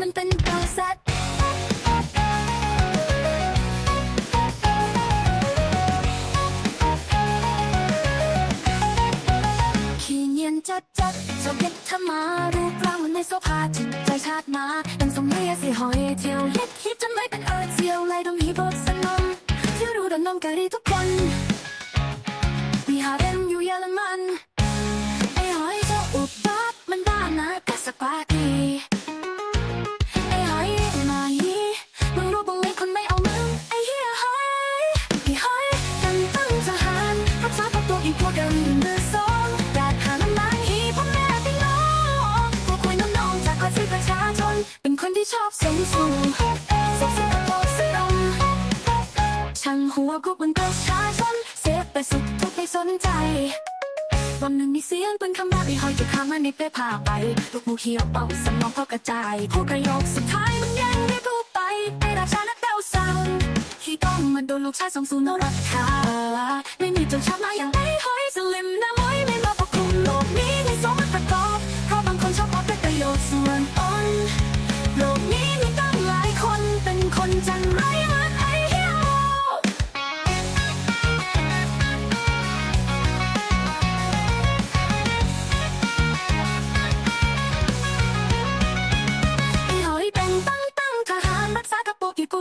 มันเป็นตัวสัตขี่เงียนจัดจัดชอบเย็ดทำมารูปร่างมันไม่โซฟาจิตใจชาติมาดังสมเรียสิหอยเที่ยวเล็กฮิตจนไม่เป็นเอิร์อเที่ยวไล่ดมฮีบทสนมที่รู้ดนนมกะรีทุกคนมีหาเร็มอยู่เยอรมัน ที่ชอบสมสู่สมสู่กับโลกสิลมช่างหัวกุกบนประชาชนเสียไปสุดทุกไม่สนใจ วันหนึ่งมีเสียงปืนคำรามอีหอยจะข้ามาในเป้พาไปลูกหมูเขียวเป่าสมองพอกระจายผู้ประโยคสุดท้ายมันยังได้พูดไปไอ้ราชานักเดาสั่งที่ต้องมาโดนลูกชายสองสูนรักคาไม่มีจนช้ำมาไห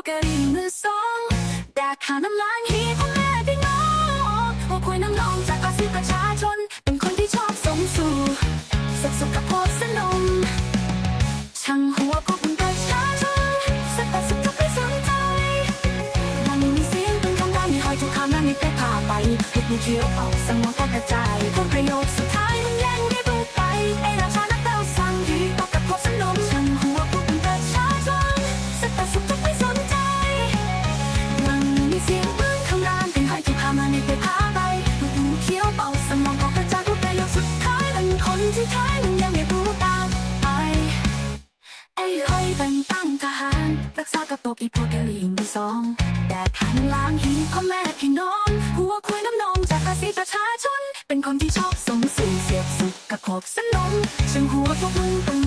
กับโปกิกูกะหรี่มือสองแดกขาน้ำล้างฮีพ่อแม่พี่น้องโอ้คุยน้ำนองจากภาษีประชาชน เป็นคนที่ชอบสมสู่สุขสุขกับโพสนมช่างหัวก็บุญประชาชนสักแต่สุดทุกไม่สนใจมันมีเสียงเป็นคำว่ามีหอยทุกคำนั้นม่ได้พาไปลูกมือเขียวออกสมองก็กระจายผลประโยชน์สุดท้ายมันแยังได้พูดไป บอีพวกกะหรี่มือสองแต่ทันล้างหีพ่อแม่พี่น้อง หัวคุยน้ำนองจากภาษีประชาชน เป็นคนที่ชอบสมสู่เสียบสุขกับขบสนมซึ่งหัวพวกมึงต้อง